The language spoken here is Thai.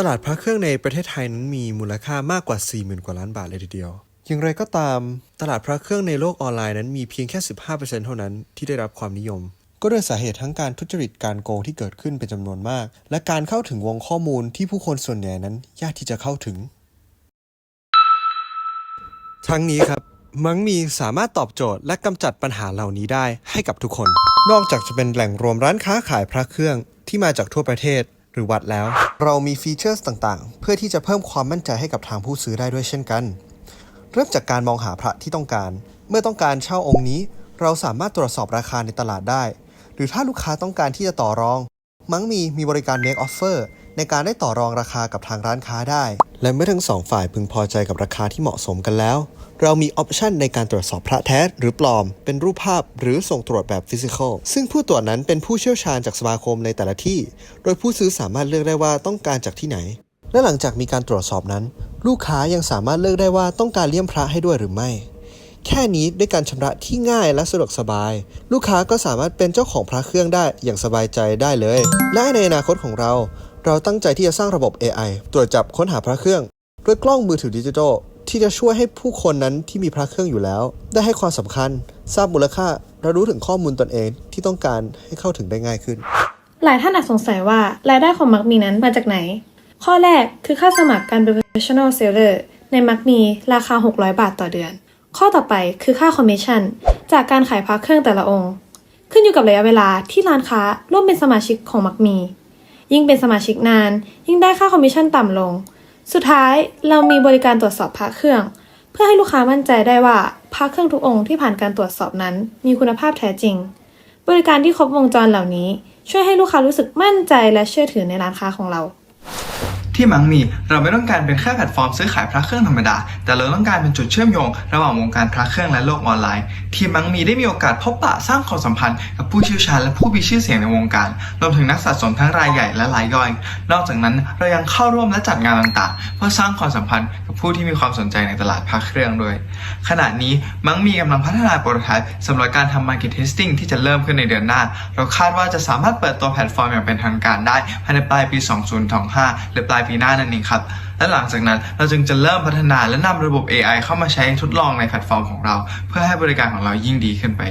ตลาดพระเครื่องในประเทศไทยนั้นมีมูลค่ามากกว่า 40,000 กว่าล้านบาทเลยทีเดียว อย่างไรก็ตาม ตลาดพระเครื่องในโลกออนไลน์นั้นมีเพียงแค่ 15%เท่านั้นที่ได้รับความนิยม ก็ด้วยสาเหตุทั้งการทุจริตการโกงที่เกิดขึ้นเป็นจำนวนมาก และการเข้าถึงวงข้อมูลที่ผู้คนส่วนใหญ่นั้นยากที่จะเข้าถึง ทั้งนี้ครับมังมีสามารถตอบโจทย์และกำจัดปัญหาเหล่านี้ได้ให้กับทุกคน นอกจากจะเป็นแหล่งรวมร้านค้าขายพระเครื่องที่มาจากทั่วประเทศ รือวัดแล้ว เรามีฟีเจอร์ต่างๆ เพื่อที่จะเพิ่มความมั่นใจให้กับทางผู้ซื้อได้ด้วยเช่นกัน เริ่มจากการมองหาพระที่ต้องการ เมื่อต้องการเช่าองค์นี้ เราสามารถตรวจสอบราคาในตลาดได้ หรือถ้าลูกค้าต้องการที่จะต่อรอง มังมีมีบริการ make offer ในการได้ต่อรองราคากับทางร้านค้าได้ และเมื่อทั้งสองฝ่ายพึงพอใจกับราคาที่เหมาะสมกันแล้ว เรามีออปชันในการตรวจสอบพระแท้หรือปลอม เป็นรูปภาพหรือส่งตรวจแบบฟิสิกอลซึ่งผู้ตรวจนั้นเป็นผู้เชี่ยวชาญจากสมาคมในแต่ละที่ โดยผู้ซื้อสามารถเลือกได้ว่าต้องการจากที่ไหน และหลังจากมีการตรวจสอบนั้น ลูกค้ายังสามารถเลือกได้ว่าต้องการเลี่ยมพระให้ด้วยหรือไม่แค่นี้ด้วยการชำระที่ง่ายและสะดวกสบาย ลูกค้าก็สามารถเป็นเจ้าของพระเครื่องได้อย่างสบายใจได้เลย และในอนาคตของเรา เราตั้งใจที่จะสร้างระบบ AI ตรวจจับค้นหาพระเครื่อง ด้วยกล้องมือถือดิจิทัลที่จะช่วยให้ผู้คนนั้นที่มีพระเครื่องอยู่แล้ว ได้ให้ความสำคัญ ทราบมูลค่าและรู้ถึงข้อมูลตนเองที่ต้องการให้เข้าถึงได้ง่ายขึ้น หลายท่านอาจสงสัยว่ารายได้ของมักมีนั้นมาจากไหน ข้อแรกคือค่าสมัครการเป็น professional seller ในมักมีราคา 600 บาทต่อเดือน ข้อต่อไปคือค่าคอมมิชชั่นจากการขายพระเครื่องแต่ละองค์ ขึ้นอยู่กับระยะเวลาที่ร้านค้าร่วมเป็นสมาชิกของมักมี ยิ่งเป็นสมาชิกนาน ยิ่งได้ค่าคอมมิชชั่นต่ำลง สุดท้ายเรามีบริการตรวจสอบพระเครื่อง เพื่อให้ลูกค้ามั่นใจได้ว่าพระเครื่องทุกองค์ที่ผ่านการตรวจสอบนั้น มีคุณภาพแท้จริง บริการที่ครบวงจรเหล่านี้ ช่วยให้ลูกค้ารู้สึกมั่นใจและเชื่อถือในร้านค้าของเรา ที่มังมีเราไม่ต้องการเป็นแค่แพลตฟอร์มซื้อขายพระเครื่องธรรมดา แต่เราต้องการเป็นจุดเชื่อมโยง ระหว่างวงการพระเครื่องและโลกออนไลน์ ที่มังมีได้มีโอกาสพบปะสร้างความสัมพันธ์กับผู้เชี่ยวชาญและผู้มีชื่อเสียงในวงการรวมถึงนักสะสมทั้งรายใหญ่และรายย่อย นอกจากนั้นเรายังเข้าร่วมและจัดงานต่างๆ เพื่อสร้างความสัมพันธ์กับผู้ที่มีความสนใจในตลาดพระเครื่องด้วย ขณะนี้มังมีกำลังพัฒนาโปรโตไทป์สำหรับการทำ Market Testing ที่จะเริ่มขึ้นในเดือนหน้า เราคาดว่าจะสามารถเปิดตัวแพลตฟอร์มอย่างเป็นทางการได้ภายในปลายปี 2025 หรือปลายปีหน้านั่นเองครับ และหลังจากนั้นเราจึงจะเริ่มพัฒนาและนำระบบ AI เข้ามาใช้ทดลองในแพลตฟอร์มของเรา เพื่อให้บริการของเรายิ่งดีขึ้นไป